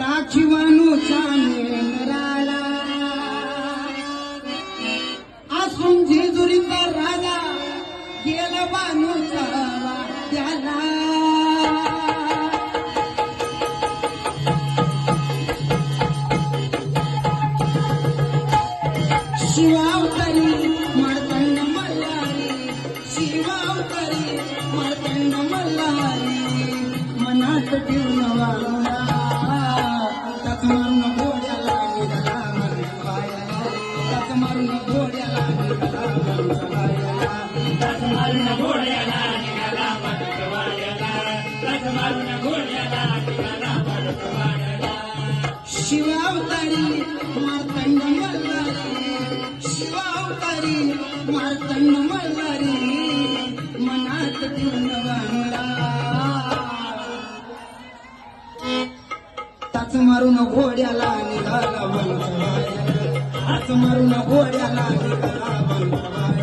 राखीवानूचा नेनराला असून जेजुरीचा राजा गेला बानूचा त्याला. शिवावतारी मार्तंड मल्हारी शिवावतारी मार्तंड मल्हारी मनात ठेवून मार्तंड मल्हारी शिवावतारी मार्तंड मल्हारी मनात ठेवून मारून घोड्याला निघाला वंशवायाला टाच मारून घोड्याला निघाला वंशवायाला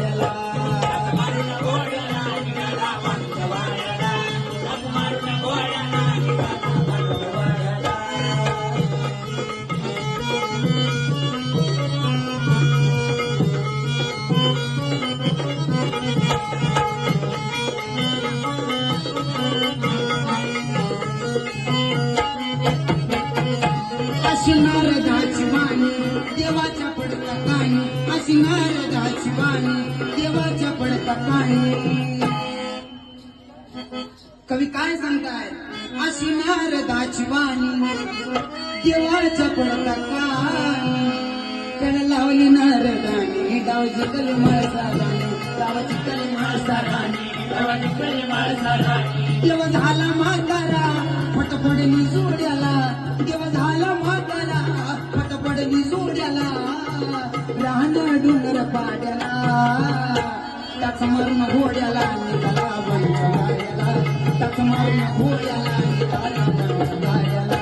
अशी नारदाची वाणी देवाच्या पडता काणी अशी नारदाची वाणी देवाच्या पडता काणी कवी काय सांगताय? अशी नारदाची वाणी देवाच्या पडता काणी कण लावली नारदानी डावची कलमा साराणी डावची कलमा साराणी देवाची कलिमा साराणी देव झाला म्हातारा फटफडली जोड्याला जोड्याला डोंगर पाड्याला त्याच मारून घोड्याला निघाला बनवायला त्याच मारून घोड्याला निघाला बनवायला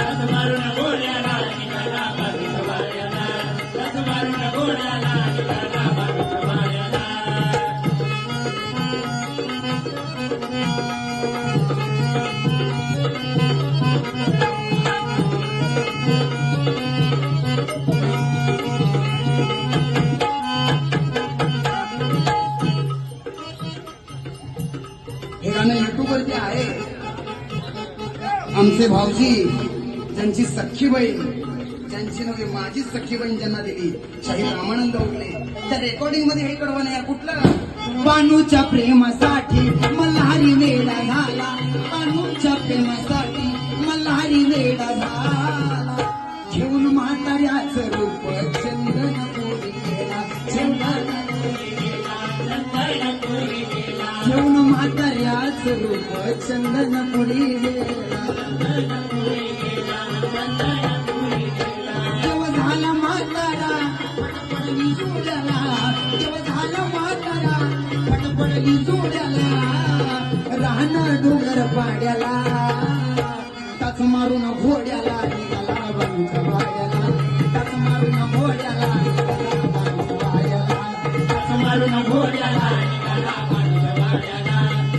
रथ मारून घोड्याला निघाला मडकवाड्याला रथ मारून घोड्याला निघाला हे गाणं युट्यूबवरती आहे आमचे भाऊजी ज्यांची सख्खी बहीण ज्यांची नव्हे माझी सख्खी बहीण ज्यांना दिली शाहीर रामानंद उठले. त्या रेकॉर्डिंगमध्ये हे कडवं नाही कुठलं? बानूच्या प्रेमासाठी मल्हारी वेडा झाला. बानूच्या प्रेमासाठी मल्हारी वेडा झाला. घेऊन म्हाताऱ्याचं रूप घेऊन म्हाताऱ्याच रूप चंदन पुढी देव झाला म्हातारा पटपडली जोड्याला. देव झाला म्हातारा पटपडली जोड्याला. राहणं डोंगर पाड्याला. ताच मारून घोड्याला निघाला वाड्याला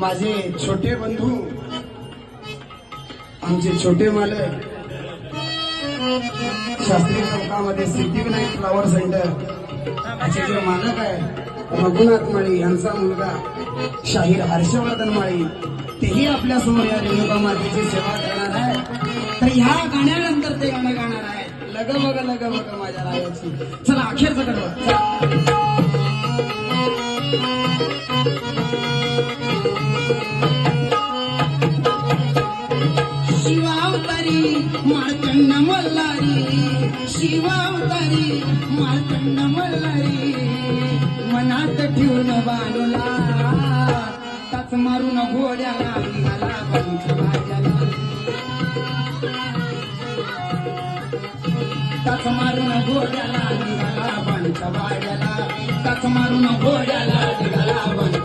माझे छोटे बंधू आमचे छोटे मालक शास्त्री चौकामध्ये सिद्धिविनायक फ्लॉवर सेंटर याचे जे मालक आहे रघुनाथ माळी यांचा मुलगा शाहीर हर्षवर्धन माळी तेही आपल्यासमोर या रेणुका मातेची सेवा करणार आहे तर ह्या गाण्यानंतर ते गाणं गाणार आहे लग बघ लग बघ माझ्या रायाची चला अखेरचं कडवा मालवण मल्हारी मनात ठेवून बालूला ताच मारून घोड्याला निघाला बाजूच्या मारून घोड्याला निघाला बाजूच्या मारून घोड्याला निघाला